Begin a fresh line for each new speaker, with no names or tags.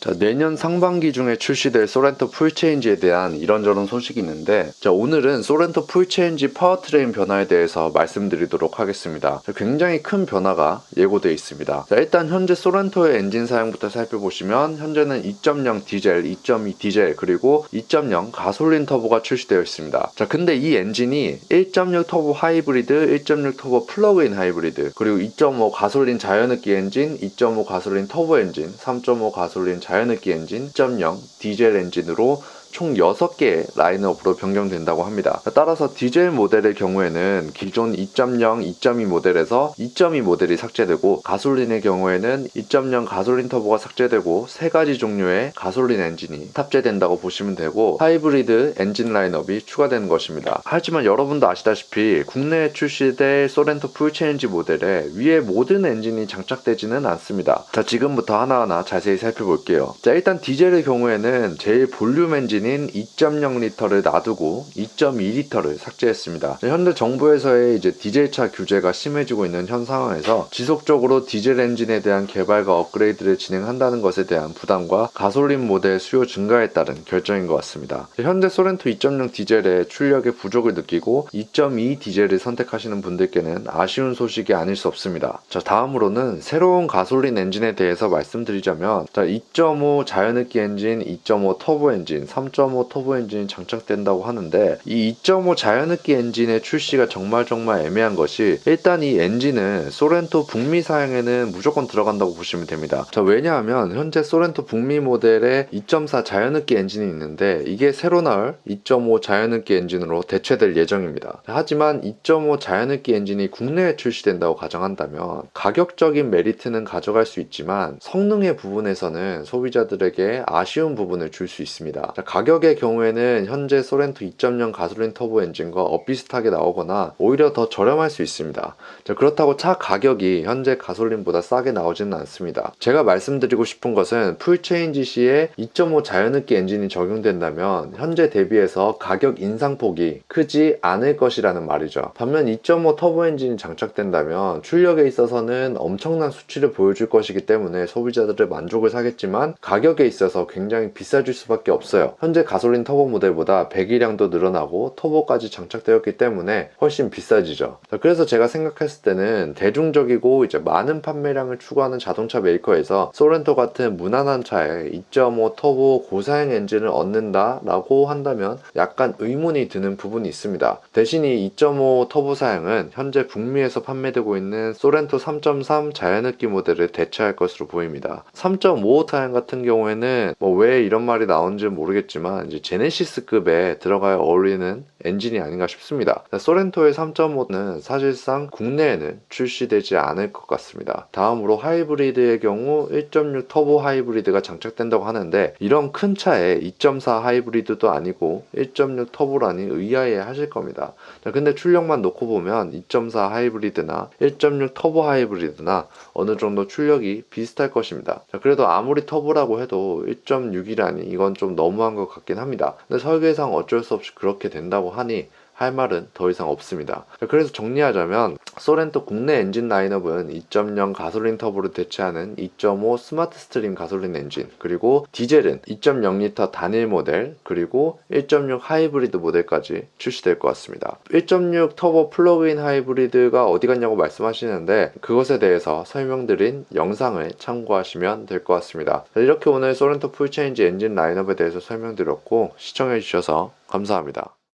자, 내년 상반기 중에 출시될 소렌토 풀체인지에 대한 이런저런 소식이 있는데 자, 오늘은 소렌토 풀체인지 파워트레인 변화에 대해서 말씀드리도록 하겠습니다. 자, 굉장히 큰 변화가 예고되어 있습니다. 자, 일단 현재 소렌토의 엔진 사양부터 살펴보시면 현재는 2.0 디젤, 2.2 디젤 그리고 2.0 가솔린 터보가 출시되어 있습니다. 자, 근데 이 엔진이 1.6 터보 하이브리드, 1.6 터보 플러그인 하이브리드 그리고 2.5 가솔린 자연흡기 엔진, 2.5 가솔린 터보 엔진, 3.5 가솔린 자연흡기 엔진, 1.0 디젤 엔진으로 총 6개의 라인업으로 변경된다고 합니다. 따라서 디젤 모델의 경우에는 기존 2.0, 2.2 모델에서 2.2 모델이 삭제되고 가솔린의 경우에는 2.0 가솔린 터보가 삭제되고 세 가지 종류의 가솔린 엔진이 탑재된다고 보시면 되고 하이브리드 엔진 라인업이 추가되는 것입니다. 하지만 여러분도 아시다시피 국내에 출시될 소렌토 풀체인지 모델에 위에 모든 엔진이 장착되지는 않습니다. 자 지금부터 하나하나 자세히 살펴볼게요. 자 일단 디젤의 경우에는 제일 볼륨 엔진 인 2.0리터를 놔두고 2.2리터를 삭제했습니다. 현재 정부에서의 이제 디젤차 규제가 심해지고 있는 현 상황에서 지속적으로 디젤 엔진에 대한 개발과 업그레이드를 진행한다는 것에 대한 부담과 가솔린 모델 수요 증가에 따른 결정인 것 같습니다. 현재 소렌토 2.0 디젤의 출력의 부족을 느끼고 2.2 디젤을 선택하시는 분들께는 아쉬운 소식이 아닐 수 없습니다. 자, 다음으로는 새로운 가솔린 엔진에 대해서 말씀드리자면 자, 2.5 자연흡기 엔진, 2.5 터보 엔진, 3.5 터보 엔진이 장착된다고 하는데 이 2.5 자연흡기 엔진의 출시가 정말 정말 애매한 것이 일단 이 엔진은 소렌토 북미 사양에는 무조건 들어간다고 보시면 됩니다. 자, 왜냐하면 현재 소렌토 북미 모델에 2.4 자연흡기 엔진이 있는데 이게 새로 나올 2.5 자연흡기 엔진으로 대체될 예정입니다. 하지만 2.5 자연흡기 엔진이 국내에 출시된다고 가정한다면 가격적인 메리트는 가져갈 수 있지만 성능의 부분에서는 소비자들에게 아쉬운 부분을 줄 수 있습니다. 자, 가격의 경우에는 현재 소렌토 2.0 가솔린 터보 엔진과 엇비슷하게 나오거나 오히려 더 저렴할 수 있습니다. 자, 그렇다고 차 가격이 현재 가솔린보다 싸게 나오지는 않습니다. 제가 말씀드리고 싶은 것은 풀체인지 시에 2.5 자연흡기 엔진이 적용된다면 현재 대비해서 가격 인상폭이 크지 않을 것이라는 말이죠. 반면 2.5 터보 엔진이 장착된다면 출력에 있어서는 엄청난 수치를 보여줄 것이기 때문에 소비자들의 만족을 사겠지만 가격에 있어서 굉장히 비싸질 수밖에 없어요. 현재 가솔린 터보 모델보다 배기량도 늘어나고 터보까지 장착되었기 때문에 훨씬 비싸지죠. 자, 그래서 제가 생각했을 때는 대중적이고 이제 많은 판매량을 추구하는 자동차 메이커에서 소렌토 같은 무난한 차에 2.5 터보 고사양 엔진을 얻는다라고 한다면 약간 의문이 드는 부분이 있습니다. 대신 이 2.5 터보 사양은 현재 북미에서 판매되고 있는 소렌토 3.3 자연흡기 모델을 대체할 것으로 보입니다. 3.5 사양 같은 경우에는 뭐 왜 이런 말이 나온지 모르겠지만 이제 제네시스급에 들어가야 어울리는 엔진이 아닌가 싶습니다. 소렌토의 3.5는 사실상 국내에는 출시되지 않을 것 같습니다. 다음으로 하이브리드의 경우 1.6 터보 하이브리드가 장착된다고 하는데 이런 큰 차에 2.4 하이브리드도 아니고 1.6 터보라니 의아해 하실 겁니다. 자, 근데 출력만 놓고 보면 2.4 하이브리드나 1.6 터보 하이브리드나 어느 정도 출력이 비슷할 것입니다. 자, 그래도 아무리 터보라고 해도 1.6이라니 이건 좀 너무한 것 같긴 합니다. 근데 설계상 어쩔 수 없이 그렇게 된다고 하니 할 말은 더 이상 없습니다. 그래서 정리하자면 소렌토 국내 엔진 라인업은 2.0 가솔린 터보를 대체하는 2.5 스마트 스트림 가솔린 엔진 그리고 디젤은 2.0리터 단일 모델 그리고 1.6 하이브리드 모델까지 출시될 것 같습니다. 1.6 터보 플러그인 하이브리드가 어디 갔냐고 말씀하시는데 그것에 대해서 설명드린 영상을 참고하시면 될 것 같습니다. 이렇게 오늘 소렌토 풀체인지 엔진 라인업에 대해서 설명드렸고 시청해주셔서 감사합니다.